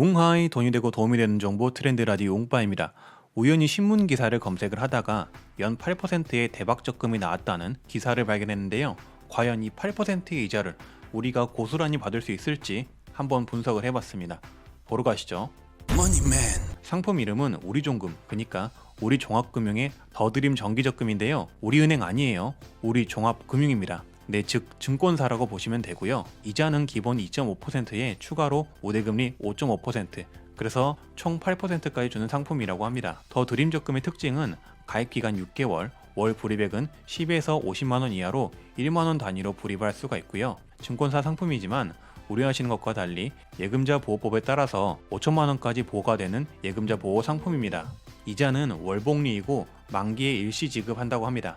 웅하이 돈이 되고 도움이 되는 정보 트렌드 라디오 웅빠입니다. 우연히 신문 기사를 검색을 하다가 연 8%의 대박 적금이 나왔다는 기사를 발견했는데요. 과연 이 8%의 이자를 우리가 고스란히 받을 수 있을지 한번 분석을 해봤습니다. 보러 가시죠. 상품 이름은 우리종금, 그러니까 우리종합금융의 더드림 정기적금인데요. 우리은행 아니에요. 우리종합금융입니다. 네, 즉 증권사라고 보시면 되고요. 이자는 기본 2.5%에 추가로 우대금리 5.5%, 그래서 총 8%까지 주는 상품이라고 합니다. 더 드림 적금의 특징은 가입 기간 6개월, 월 불입액은 10에서 50만 원 이하로 1만 원 단위로 불입할 수가 있고요. 증권사 상품이지만 우려하시는 것과 달리 예금자 보호법에 따라서 5천만 원까지 보호가 되는 예금자 보호 상품입니다. 이자는 월복리이고 만기에 일시 지급한다고 합니다.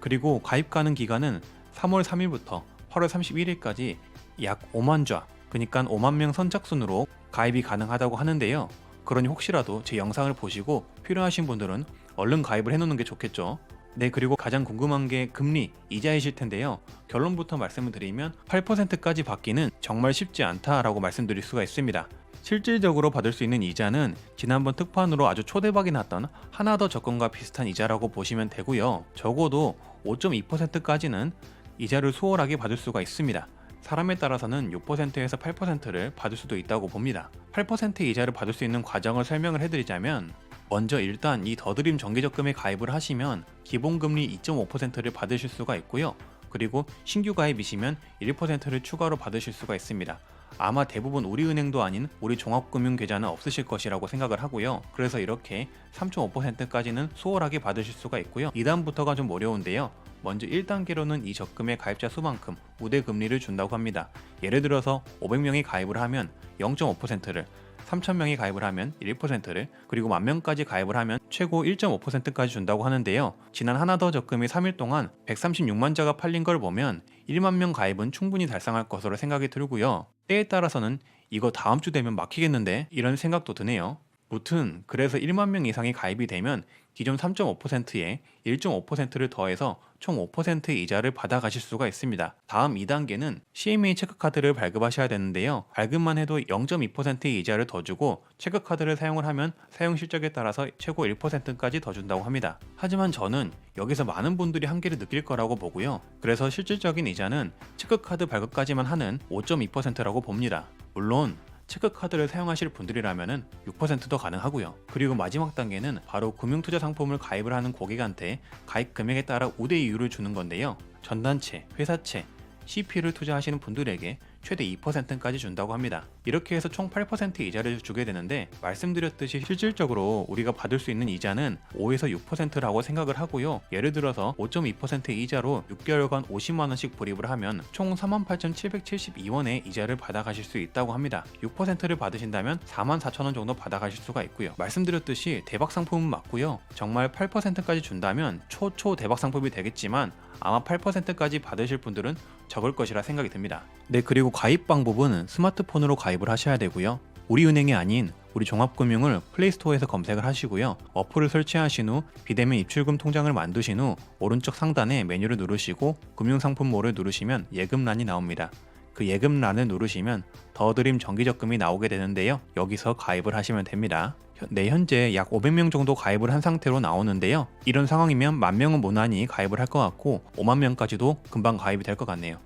그리고 가입 가능 기간은 3월 3일부터 8월 31일까지 약 5만 좌, 그러니까 5만 명 선착순으로 가입이 가능하다고 하는데요. 그러니 혹시라도 제 영상을 보시고 필요하신 분들은 얼른 가입을 해놓는 게 좋겠죠. 네, 그리고 가장 궁금한 게 금리, 이자이실 텐데요. 결론부터 말씀을 드리면 8%까지 받기는 정말 쉽지 않다라고 말씀드릴 수가 있습니다. 실질적으로 받을 수 있는 이자는 지난번 특판으로 아주 초대박이 났던 하나 더 적금과 비슷한 이자라고 보시면 되고요. 적어도 5.2%까지는 이자를 수월하게 받을 수가 있습니다. 사람에 따라서는 6%에서 8%를 받을 수도 있다고 봅니다. 8% 이자를 받을 수 있는 과정을 설명을 해드리자면 먼저 일단 이 더드림 정기적금에 가입을 하시면 기본금리 2.5%를 받으실 수가 있고요. 그리고 신규 가입이시면 1%를 추가로 받으실 수가 있습니다. 아마 대부분 우리 은행도 아닌 우리 종합금융계좌는 없으실 것이라고 생각을 하고요. 그래서 이렇게 3.5%까지는 수월하게 받으실 수가 있고요. 2단부터가 좀 어려운데요. 먼저 1단계로는 이 적금의 가입자 수만큼 우대 금리를 준다고 합니다. 예를 들어서 500명이 가입을 하면 0.5%를 3,000명이 가입을 하면 1%를 그리고 만 명까지 가입을 하면 최고 1.5%까지 준다고 하는데요. 지난 하나 더 적금이 3일 동안 136만 자가 팔린 걸 보면 1만 명 가입은 충분히 달성할 것으로 생각이 들고요. 때에 따라서는 이거 다음 주 되면 막히겠는데 이런 생각도 드네요. 무튼 그래서 1만 명 이상이 가입이 되면 기존 3.5%에 1.5%를 더해서 총 5%의 이자를 받아가실 수가 있습니다. 다음 2단계는 CMA 체크카드를 발급하셔야 되는데요. 발급만 해도 0.2%의 이자를 더 주고 체크카드를 사용을 하면 사용 실적에 따라서 최고 1%까지 더 준다고 합니다. 하지만 저는 여기서 많은 분들이 한계를 느낄 거라고 보고요. 그래서 실질적인 이자는 체크카드 발급까지만 하는 5.2%라고 봅니다. 물론 체크카드를 사용하실 분들이라면 6%도 가능하고요. 그리고 마지막 단계는 바로 금융투자 상품을 가입을 하는 고객한테 가입 금액에 따라 우대 이율을 주는 건데요. 전단체, 회사채, CP를 투자하시는 분들에게 최대 2%까지 준다고 합니다. 이렇게 해서 총 8% 이자를 주게 되는데 말씀드렸듯이 실질적으로 우리가 받을 수 있는 이자는 5에서 6%라고 생각을 하고요. 예를 들어서 5.2%의 이자로 6개월간 50만 원씩 불입을 하면 총 48,772원의 이자를 받아가실 수 있다고 합니다. 6%를 받으신다면 44,000원 정도 받아가실 수가 있고요. 말씀드렸듯이 대박 상품은 맞고요. 정말 8%까지 준다면 초초 대박 상품이 되겠지만 아마 8%까지 받으실 분들은 적을 것이라 생각이 듭니다. 네, 그리고 가입 방법은 스마트폰으로 가입을 하셔야 되고요. 우리은행이 아닌 우리 종합금융을 플레이스토어에서 검색을 하시고요. 어플을 설치하신 후 비대면 입출금 통장을 만드신 후 오른쪽 상단에 메뉴를 누르시고 금융상품모를 누르시면 예금란이 나옵니다. 그 예금란을 누르시면 더드림 정기적금이 나오게 되는데요. 여기서 가입을 하시면 됩니다. 현- 네, 현재 약 500명 정도 가입을 한 상태로 나오는데요. 이런 상황이면 만 명은 무난히 가입을 할 것 같고 5만 명까지도 금방 가입이 될 것 같네요.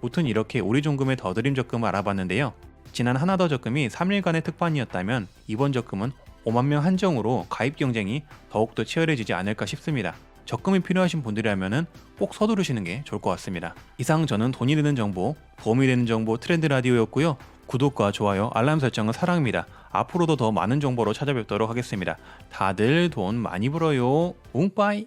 무튼 이렇게 우리 종금의 더드림 적금을 알아봤는데요. 지난 하나더 적금이 3일간의 특판이었다면 이번 적금은 5만 명 한정으로 가입 경쟁이 더욱더 치열해지지 않을까 싶습니다. 적금이 필요하신 분들이라면 꼭 서두르시는 게 좋을 것 같습니다. 이상 저는 돈이 되는 정보, 도움이 되는 정보 트렌드 라디오였고요. 구독과 좋아요, 알람 설정은 사랑입니다. 앞으로도 더 많은 정보로 찾아뵙도록 하겠습니다. 다들 돈 많이 벌어요. 웅빠이!